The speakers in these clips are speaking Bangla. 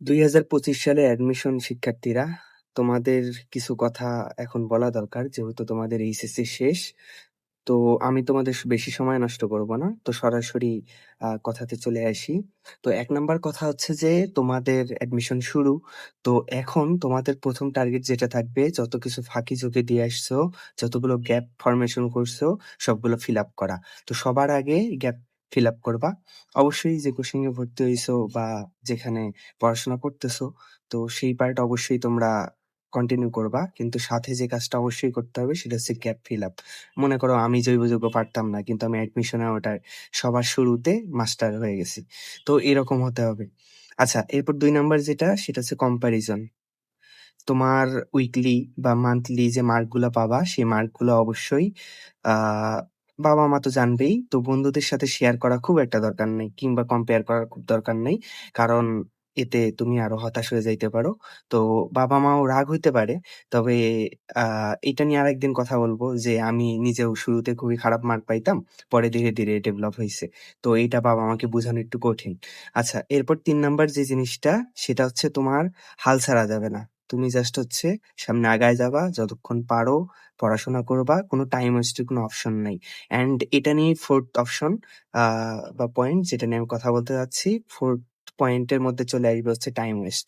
২০২৫ সালে অ্যাডমিশন শিক্ষার্থীরা, তোমাদের কিছু কথা এখন বলা দরকার যেহেতু তোমাদের এইচএসসি শেষ। তো আমি তোমাদের বেশি সময় নষ্ট করব না। তো সরাসরি কথাতে চলে আসি। তো এক নাম্বার কথা হচ্ছে যে তোমাদের অ্যাডমিশন শুরু। তো এখন তোমাদের প্রথম টার্গেট যেটা থাকবে যত কিছু ফাঁকি-ঝুঁকি দিয়ে আসছো, যতগুলো গ্যাপ ফরমেশন করছ সবগুলো ফিল আপ করা। তো সবার আগে গ্যাপ ফিল আপ করবা। অবশ্যই যে কোচিং এ ভর্তি হইছো বা যেখানে পড়াশোনা করতেছো, তো সেই পার্ট অবশ্যই তোমরা কন্টিনিউ করবা। কিন্তু সাথে যে কাজটা অবশ্যই করতে হবে সেটা হচ্ছে গ্যাপ ফিল আপ। মনে করো আমি জৈব-যৌগ পারতাম না কিন্তু আমি অ্যাডমিশনে ওটার সবার শুরুতে মাস্টার হয়ে গেছি। তো এরকম হতে হবে। আচ্ছা এরপর ২ নাম্বার যেটা সেটা হচ্ছে কম্প্যারিজন। তোমার উইকলি বা মান্থলি যে মার্কগুলা পাবা সেই মার্কগুলা অবশ্যই বাবা-মা তো জানবেই। তো বন্ধুদের সাথে শেয়ার করা খুব একটা দরকার নেই কিংবা কম্পেয়ার করার খুব দরকার নেই। কারণ এতে তুমি আরও হতাশ হয়ে যাইতে পারো। তো বাবা-মাও রাগ হইতে পারে। তবে আ এটা নিয়ে আরেকদিন কথা বলব যে আমি নিজেও শুরুতে খুবই খারাপ মার্ক পাইতাম। পরে ধীরে, ধীরে ডেভেলপ হয়েছে তো এইটা বাবা-মাকে বোঝানো একটু কঠিন। আচ্ছা এরপর তিন নাম্বার যে জিনিসটা সেটা হচ্ছে তোমার হাল ছাড়া যাবে না। তুমি জাস্ট হচ্ছে সামনে আগায় যাবা, যতক্ষণ পারো পড়াশোনা করবা। কোনো টাইম ওয়েস্টের কোনো অপশন নাই। অ্যান্ড এটা নিয়ে ফোর্থ অপশন বা পয়েন্ট যেটা নিয়ে আমি কথা বলতে যাচ্ছি, ফোর্থ পয়েন্টের মধ্যে চলে আসবে হচ্ছে টাইম ওয়েস্ট।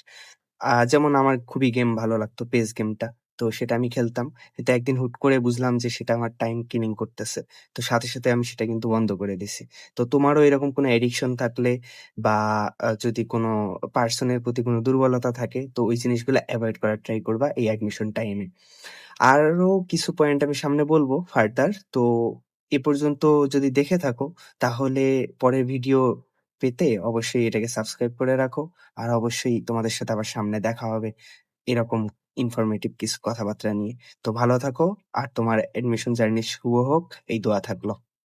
যেমন আমার খুবই গেম ভালো লাগতো পেস গেমটা। তো সেটা আমি খেলতাম। কিন্তু একদিন হুট করে বুঝলাম যে সেটা আমার টাইম কিলিং করতেছে। তো সাথে, সাথে আমি সেটা কিন্তু বন্ধ করে দিছি। তো তোমারও এরকম কোনো অ্যাডিকশন থাকলে বা যদি কোনো পারসন এর প্রতি কোনো দুর্বলতা থাকে তো ওই জিনিসগুলা এভয়েড করার ট্রাই করবা এই অ্যাডমিশন টাইমে। আরও কিছু পয়েন্ট আমি সামনে বলব ফার্দার। তো এ পর্যন্ত যদি দেখে থাকো তাহলে পরের ভিডিও পেতে অবশ্যই এটাকে সাবস্ক্রাইব করে রাখো। আর অবশ্যই তোমাদের সাথে আবার সামনে দেখা হবে এরকম ইনফরমেটিভ কিছু কথাবার্তা নিয়ে। তো ভালো থাকো, আর তোমার অ্যাডমিশন জার্নি শুভ হোক, এই দোয়া থাকল।